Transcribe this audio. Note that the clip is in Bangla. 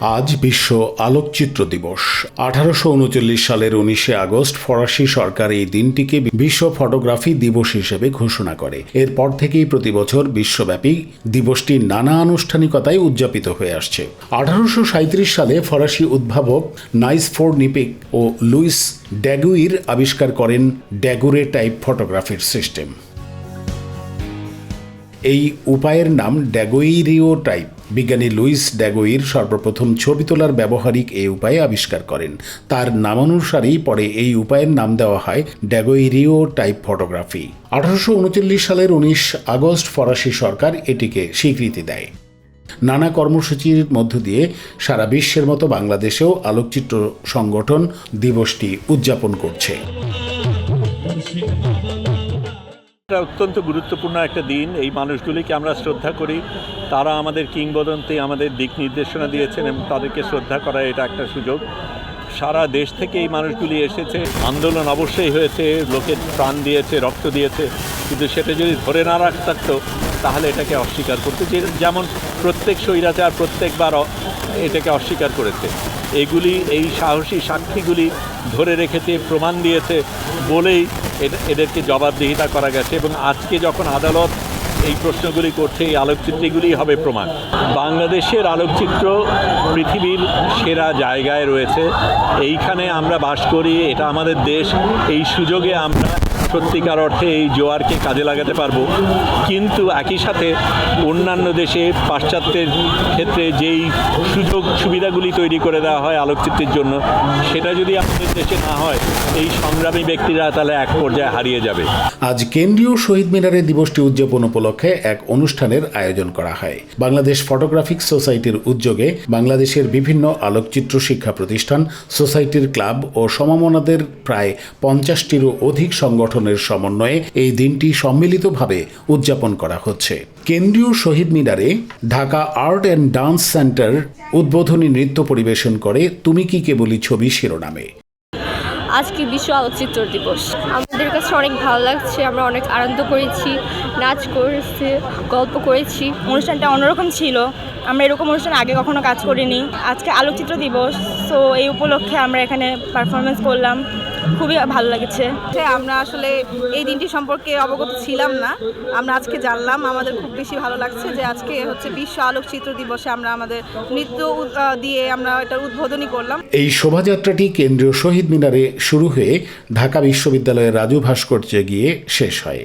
আজ বিশ্ব আলোকচিত্র দিবস। আঠারোশো উনচল্লিশ সালের উনিশে আগস্ট ফরাসি সরকার এই দিনটিকে বিশ্ব ফটোগ্রাফি দিবস হিসেবে ঘোষণা করে। এরপর থেকেই প্রতি বছর বিশ্বব্যাপী দিবসটি নানা আনুষ্ঠানিকতায় উদযাপিত হয়ে আসছে। আঠারোশো সালে ফরাসি উদ্ভাবক নাইস ফোর নিপিক ও লুইস ড্যাগুইর আবিষ্কার করেন ড্যাগুরে টাইপ ফটোগ্রাফির সিস্টেম। এই উপায়ের নাম ড্যাগোইরিও টাইপ বিজ্ঞানী লুইস ড্যাগোইর সর্বপ্রথম ছবি তোলার ব্যবহারিক এই উপায় আবিষ্কার করেন। তার নামানুসারেই পরে এই উপায়ের নাম দেওয়া হয় ড্যাগোইরিও টাইপ ফটোগ্রাফি। আঠারোশো উনচল্লিশ সালের উনিশ আগস্ট ফরাসি সরকার এটিকে স্বীকৃতি দেয়। নানা কর্মসূচির মধ্য দিয়ে সারা বিশ্বের মতো বাংলাদেশেও আলোকচিত্র সংগঠন দিবসটি উদযাপন করছে। এটা অত্যন্ত গুরুত্বপূর্ণ একটা দিন। এই মানুষগুলিকে আমরা শ্রদ্ধা করি। তারা আমাদের কিংবদন্তি, আমাদের দিক নির্দেশনা দিয়েছেন এবং তাদেরকে শ্রদ্ধা করা এটা একটা সুযোগ। সারা দেশ থেকে এই মানুষগুলি এসেছে। আন্দোলন অবশ্যই হয়েছে লোকে প্রাণ দিয়েছে, রক্ত দিয়েছে। কিন্তু সেটা যদি ধরে না রাখ থাকতো, তাহলে এটাকে অস্বীকার করতে। যে যেমন প্রত্যেক স্বৈরাচার প্রত্যেকবার এটাকে অস্বীকার করেছে। এগুলি, এই সাহসী সাক্ষীগুলি ধরে রেখেছে, প্রমাণ দিয়েছে বলেই এদেরকে জবাবদিহিতা করা গেছে এবং আজকে যখন আদালত এই প্রশ্নগুলি করছে, এই আলোকচিত্রগুলি হবে প্রমাণ। বাংলাদেশের আলোকচিত্র পৃথিবীর সেরা জায়গায় রয়েছে। এইখানে আমরা বাস করি, এটা আমাদের দেশ। এই সুযোগে আমরা সত্যিকার অর্থে এই জোয়ারকে কাজে লাগাতে পারব। কিন্তু একই সাথে অন্যান্য দেশে পাশ্চাত্যের ক্ষেত্রে যেই সুযোগ সুবিধাগুলি তৈরি করে দেওয়া হয় আলোকচিত্রের জন্য, সেটা যদি আমাদের দেশে না হয়, এই সংগ্রামী ব্যক্তিরা তাহলে এক পর্যায়ে হারিয়ে যাবে। আজ কেন্দ্রীয় শহীদ মিনারের দিবসটি উদযাপন উপলক্ষে এক অনুষ্ঠানের আয়োজন করা হয়। বাংলাদেশ ফটোগ্রাফিক সোসাইটির উদ্যোগে বাংলাদেশের বিভিন্ন আলোকচিত্র শিক্ষা প্রতিষ্ঠান, সোসাইটির ক্লাব ও সমমনাদের প্রায় পঞ্চাশটিরও অধিক সংগঠনের সমন্বয়ে এই দিনটি সম্মিলিতভাবে উদযাপন করা হচ্ছে। কেন্দ্রীয় শহীদ মিনারে Dhaka art and dance centre উদ্বোধনী নৃত্য পরিবেশন করে তুমি কি কেবলই ছবি শিরোনামে? আজকে বিশ্ব আলোকচিত্র দিবস। আমাদের কাছে অনেক ভালো লাগছে, আমরা অনেক আনন্দ করেছি, নাচ করেছি, গল্প করেছি। অনুষ্ঠানটা অন্যরকম ছিল। আমরা এরকম অনুষ্ঠান আগে কখনো কাজ করিনি। আজকে আলোকচিত্র দিবস, তো এই উপলক্ষে আমরা এখানে পারফরমেন্স করলাম। খুবই ভালো লেগেছে। আমরা আসলে এই দিনটি সম্পর্কে অবগত ছিলাম না। আমরা আজকে জানলাম, আমাদের খুব বেশি ভালো লাগছে যে আজকে হচ্ছে বিশ্ব আলোকচিত্র দিবসে আমরা আমাদের নৃত্য দিয়ে আমরা এটার উদ্বোধনী করলাম। এই শোভাযাত্রাটি কেন্দ্রীয় শহীদ মিনারে শুরু হয়ে ঢাকা বিশ্ববিদ্যালয়ের রাজু ভাস্কর্যে গিয়ে শেষ হয়।